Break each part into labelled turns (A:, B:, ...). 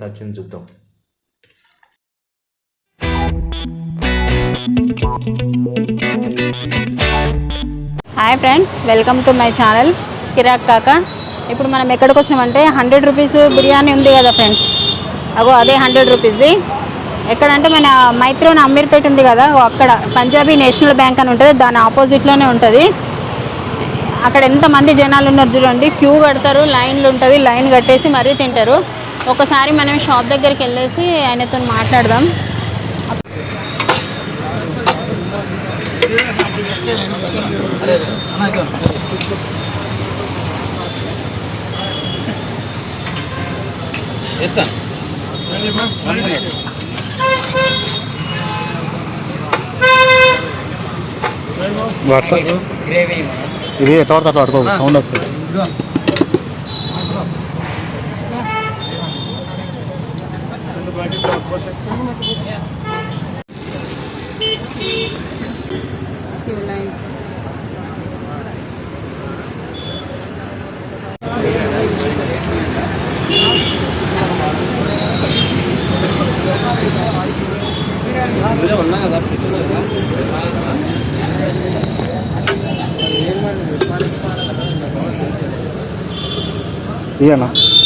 A: ఎంత చూద్దాం
B: hi friends welcome to my channel Kirak Kaka ఇప్పుడు మనం ఎక్కడికి వచ్చామంటే హండ్రెడ్ రూపీస్ బిర్యానీ ఉంది కదా ఫ్రెండ్స్ అగో అదే హండ్రెడ్ రూపీస్ది ఎక్కడంటే మన మైత్రోన్ అమీర్పేట ఉంది కదా అక్కడ పంజాబీ నేషనల్ బ్యాంక్ అని ఉంటుంది దాని ఆపోజిట్లోనే ఉంటుంది. అక్కడ ఎంతమంది జనాలు ఉన్నారు చూడండి క్యూ కడతారు లైన్లు ఉంటుంది లైన్ కట్టేసి మరీ తింటారు. ఒకసారి మనం షాప్ దగ్గరికి వెళ్ళేసి ఆయనతో మాట్లాడదాం
C: ఇది ఎట్లా పడితే అట్లా పడుకో సౌండ్ వస్తుంది Iya, nak.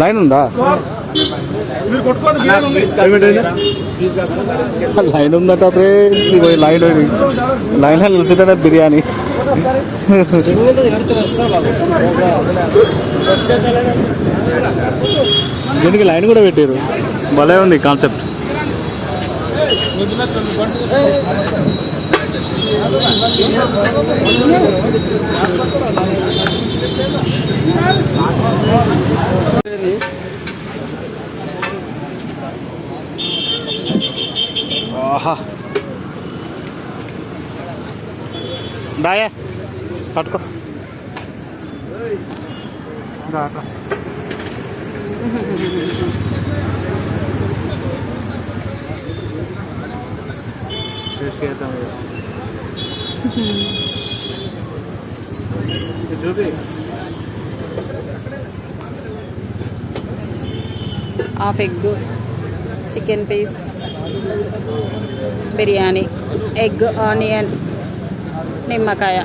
C: లైన్ ఉందా? లైన్ ఉందట ఫ్రెండ్స్ ఈ లైన్ లైన్ నిలుచుంటే బిర్యానీ. దీనికి లైన్ కూడా పెట్టారు? భలే ఉంది కాన్సెప్ట్. బాయ్. పట్టుకో. దా, చేద్దాం
B: half egg chicken piece biryani egg onion నిమ్మకాయ.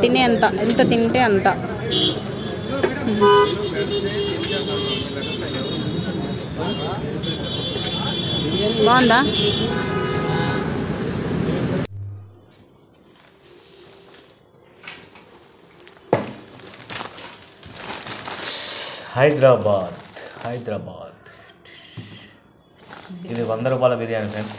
B: తినే అంత ఎంత తింటే అంత. బాగుందా?
A: హైదరాబాద్ హైదరాబాద్. ఇది వంద రూపాయల బిర్యానీ ఫ్రెండ్స్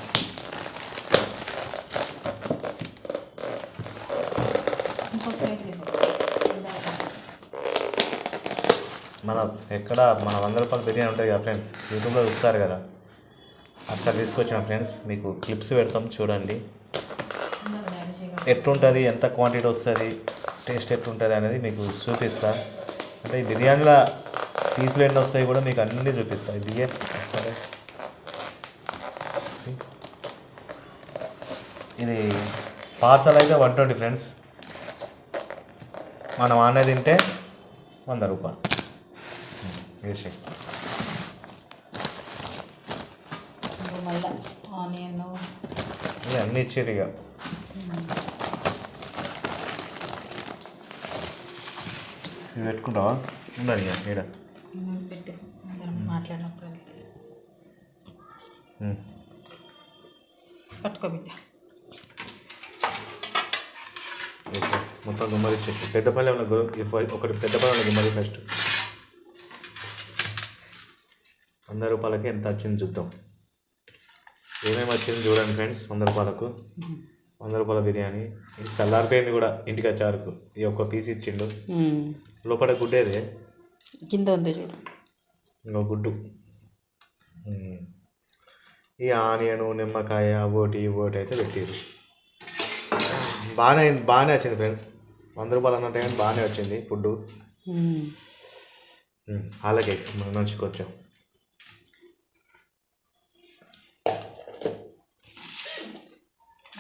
A: మన ఎక్కడ మన వంద రూపాయల బిర్యానీ ఉంటుంది కదా ఫ్రెండ్స్ యూట్యూబ్లో చూస్తారు కదా. అట్లా తీసుకొచ్చిన ఫ్రెండ్స్ మీకు క్లిప్స్ పెడతాం చూడండి. ఎట్లుంటుంది ఎంత క్వాంటిటీ వస్తుంది టేస్ట్ ఎట్లుంటుంది అనేది మీకు చూపిస్తా. అంటే ఈ బిర్యానీలో పీసులు ఎన్ని వస్తాయి కూడా మీకు అన్నీ చూపిస్తా. ఇది ఏ? సరే. ఇది పార్సల్ అయితే వన్ ట్వంటీ ఫ్రెండ్స్. మనం ఆనే తింటే వంద రూపాయలు. వేసి అన్నీ ఇచ్చారు ఇక ఇవి పెట్టుకుంటావా? ఉండాలి ఇక
B: పెట్టి మాట్లాడినప్పుడు
A: ఉమ్.
B: పట్టుకో బిడ్డ.
A: మొత్తం గుమ్మరి ఇచ్చేసి పెద్దపల్లి ఒకటి పెద్దపల్లి గుమ్మరి ఫస్ట్ వంద రూపాయలకి ఎంత వచ్చింది చూద్దాం ఏమేమి వచ్చింది చూడండి ఫ్రెండ్స్ వంద రూపాయలకు వంద రూపాయల బిర్యానీ ఇది చల్లారిపోయింది కూడా ఇంటికి వచ్చారుకు ఈ ఒక్క పీస్ ఇచ్చిండు లోపల గుడ్డేదే
B: కింద ఉంది చూడు
A: ఇంకో గుడ్డు. ఈ ఆనియన్ నిమ్మకాయ ఓటి ఓటి అయితే పెట్టారు బాగానే అయింది బాగానే వచ్చింది ఫ్రెండ్స్. వంద రూపాయలు అన్నట్టు కానీ బాగానే వచ్చింది ఫుడ్
D: మ్మ్.
A: అలాగే మన నుంచి కొంచెం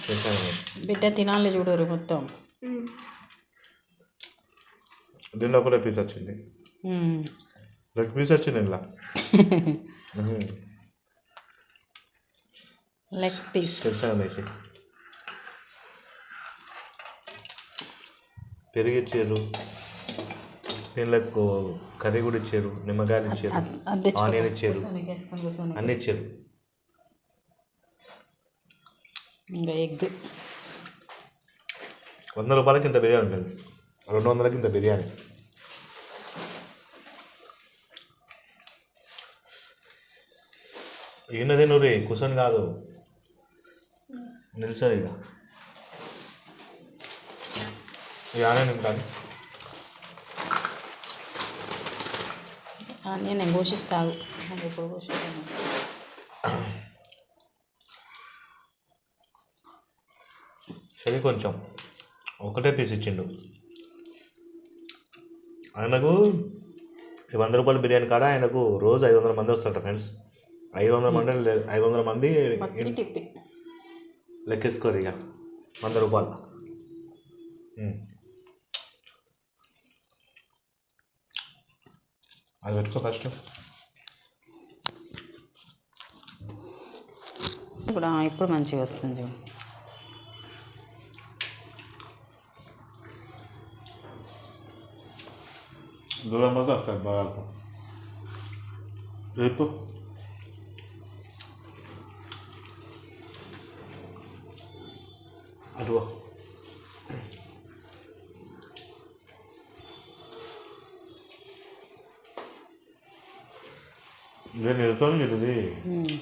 A: చేశాను నేను.
D: బిడ్డ తినాలి చూడరు మొత్తం.
A: దీనిలో కూడా పీస్ వచ్చింది. లెగ్ పీస్ వచ్చింది ఇలా
D: లెగ్ పీస్
A: తెలుసా పెరుగు ఇచ్చారు దీనిలో కర్రీ కూడా ఇచ్చారు నిమ్మకాయలు ఇచ్చారు ఆనియన్ ఇచ్చారు అన్నీ ఇచ్చారు
D: ఇంకా ఎగ్
A: వంద రూపాయలకి ఇంత బిర్యానీ ఫ్రెండ్స్ రెండు వందలకి ఇంత బిర్యానీ ఈయనది నూరి? కూర్చొని కాదు. నిల్సది ఇక. నింపాలి
D: నేను పోషిస్తాను. నాకు ఇప్పుడు పోషిస్తాను?
A: సరే కొంచెం. ఒకటే పీస్ ఇచ్చిండు. ఆయనకు వంద రూపాయల బిర్యానీ కాడ ఆయనకు రోజు ఐదు వందల మంది వస్తారట ఫ్రెండ్స్. ఐదు వందల మంది లే- ఐదు వందల మంది లెక్కేసుకోరు ఇక వంద రూపాయలు. ఉమ్. అది పెట్టుకో ఫస్ట్
D: ఇప్పుడు ఇప్పుడు మంచిగా వస్తుంది
A: దూరం బాగా రేపు అటు నేను ఇది
D: మ్మ్.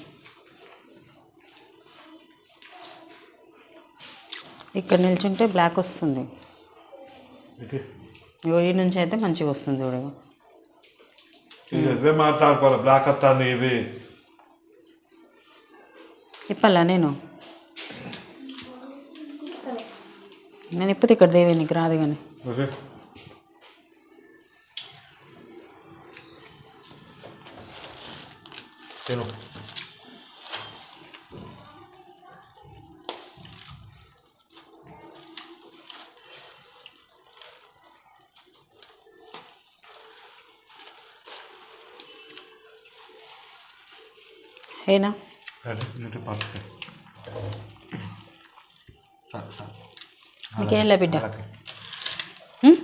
D: ఇక్కడ నిల్చుంటే బ్లాక్ వస్తుంది. ఈ నుంచి అయితే మంచిగా వస్తుంది చూడు.
A: ఇది ఇవే మాట్లాడుకోవాలి బ్లాక్ వస్తుంది ఇవి
D: ఇప్పలా నేను? నేను ఇప్పితే ఇక్కడ దేవే నీకు రాదు కానీ
A: ఓకే తిను
D: ఏనా
A: అదే ఇటు పక్కకి చాలు, చాలు.
D: నీకేంలే బిడ్డ
A: అలాగే.
D: మ్మ్?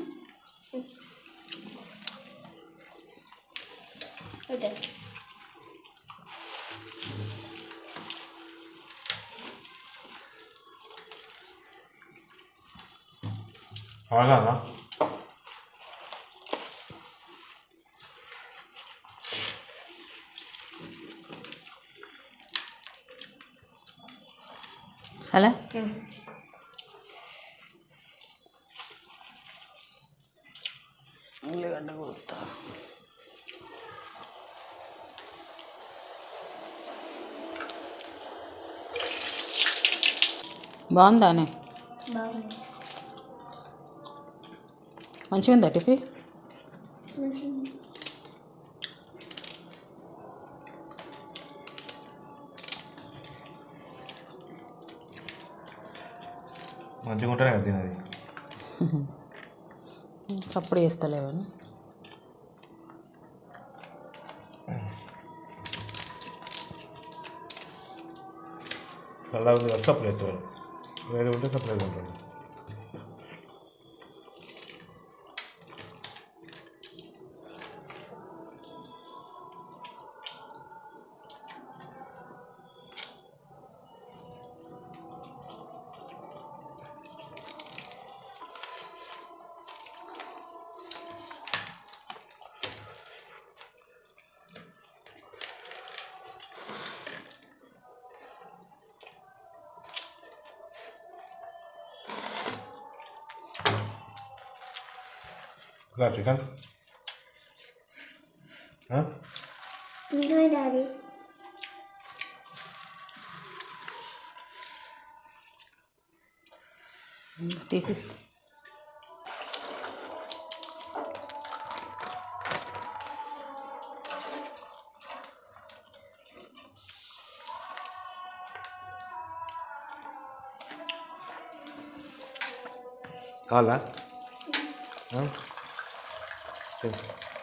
D: బాగుందానే? మంచిగా ఉందా టిఫీ?
A: మంచిగా ఉంటేనే కదా తినది.
D: చప్పుడు చేస్తలేవని?
A: అలా వేరే ఉంటే సప్లై ఉంటుంది Gerçekten. Ha?
E: Güzel abi.
D: This
A: is Hala. Ha? Thank you.